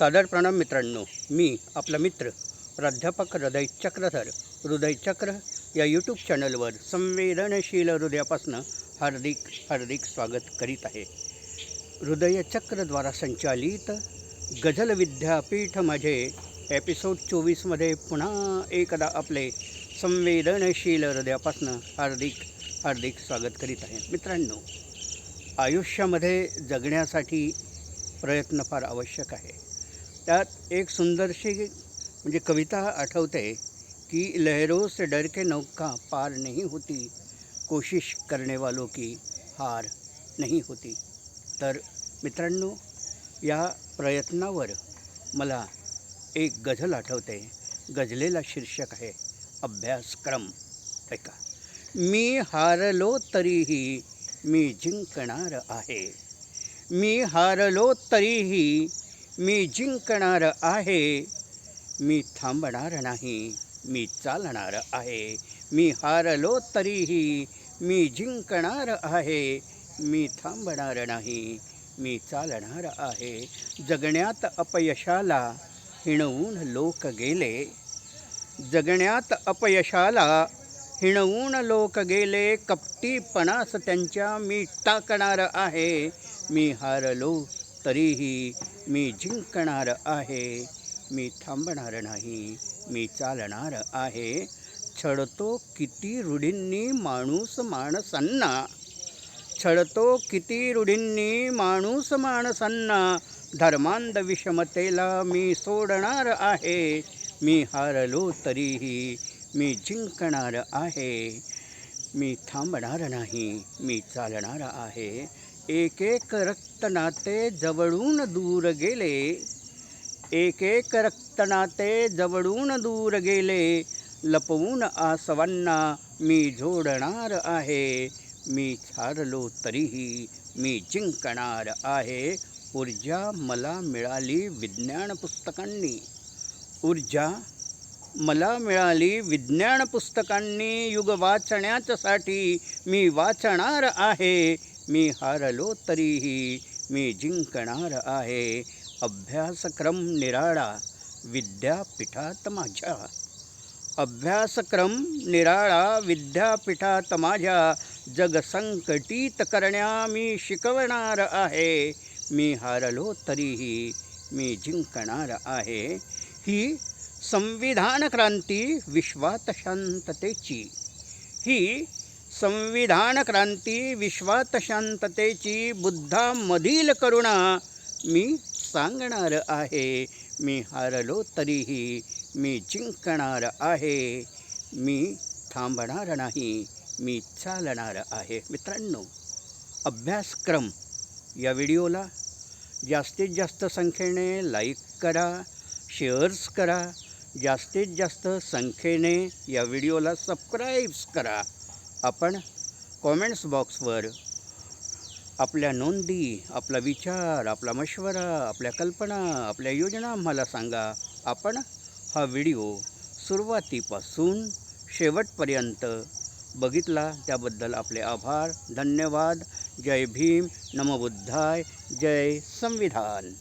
सादर प्रणाम मित्रांनो मी आपला मित्र प्राध्यापक हृदय चक्रधर हृदय चक्र या यूट्यूब चॅनलवर संवेदनशील हृदयापासनं हार्दिक हार्दिक स्वागत करीत आहे. हृदयचक्रद्वारा संचालित गझल विद्यापीठ माझे एपिसोड चोवीसमध्ये पुन्हा एकदा आपले संवेदनशील हृदयापासनं हार्दिक हार्दिक स्वागत करीत आहे. मित्रांनो आयुष्यामध्ये जगण्यासाठी प्रयत्न फार आवश्यक आहे. त्यात एक सुंदरशी म्हणजे कविता आठवते की लहरों से डर के नौका पार नहीं होती. कोशिश करने वालों की हार नहीं होती. तर मित्रांनो या प्रयत्नावर मला एक गझल आठवते. गझलेला शीर्षक आहे अभ्यासक्रम ऐका. मी हारलो तरीही मी जिंकणार आहे. मी हारलो तरीही मी जिंकणार आहे. मी थांबणार नाही. मी चालणार आहे. मी हारलो तरीही मी जिंकणार आहे. मी थांबणार नाही. मी चालणार आहे. जगण्यात अपयशाला हिणवून लोक गेले. जगण्यात अपयशाला हिणवून लोक गेले. कपटीपणास त्यांच्या मी टाकणार आहे. मी हारलो तरीही मी जिंकणार आहे. मी थांबणार नाही. मी चालणार आहे. छळतो किती रूढींनी माणूस माणसांना. छळतो किती रूढींनी माणूस माणसांना. धर्मांध विषमतेला मी सोडणार आहे. मी हारलो तरीही मी जिंकणार आहे. मी थांबणार नाही. मी चालणार आहे. एक एक रक्त नाते जवळून दूर गेले. एक एक रक्त नाते जवळून दूर गेले. लपवून आसवांना मी जोडणार आहे. मी छारलो तरीही मी जिंकणार आहे. ऊर्जा मला मिळाली विज्ञान पुस्तकांनी. ऊर्जा मला मिळाली विज्ञान पुस्तकांनी. युग वाचण्याच्यासाठी मी वाचणार आहे. मी हारलो तरीही मी जिंकणार आहे. अभ्यासक्रम निराळा विद्यापीठात माझ्या. अभ्यासक्रम निराळा विद्यापीठात माझ्या. जग संकटित करण्या मी शिकवणार आहे. मी हारलो तरीही मी जिंकणार आहे. ही संविधान क्रांती विश्वात शांततेची. ही संविधान क्रांती विश्वात शांततेची बुद्धामधील करुणा मी सांगणार आहे. मी हारलो तरीही मी जिंकणार आहे. मी थांबणार नाही मी चालणार आहे. मित्रांनो अभ्यासक्रम या व्हिडिओला जास्तीत जास्त संख्येने लाईक करा शेअर्स करा जास्तीत जास्त संख्येने या व्हिडिओला सबस्क्राईब्स करा. आपण कॉमेंट्स बॉक्सवर आपल्या नोंदी आपला विचार आपला मशवरा आपल्या कल्पना आपल्या योजना आम्हाला सांगा. आपण हा व्हिडिओ सुरुवातीपासून शेवटपर्यंत बघितला. त्याबद्दल आपले आभार धन्यवाद. जय भीम. नमबुद्धाय जय संविधान.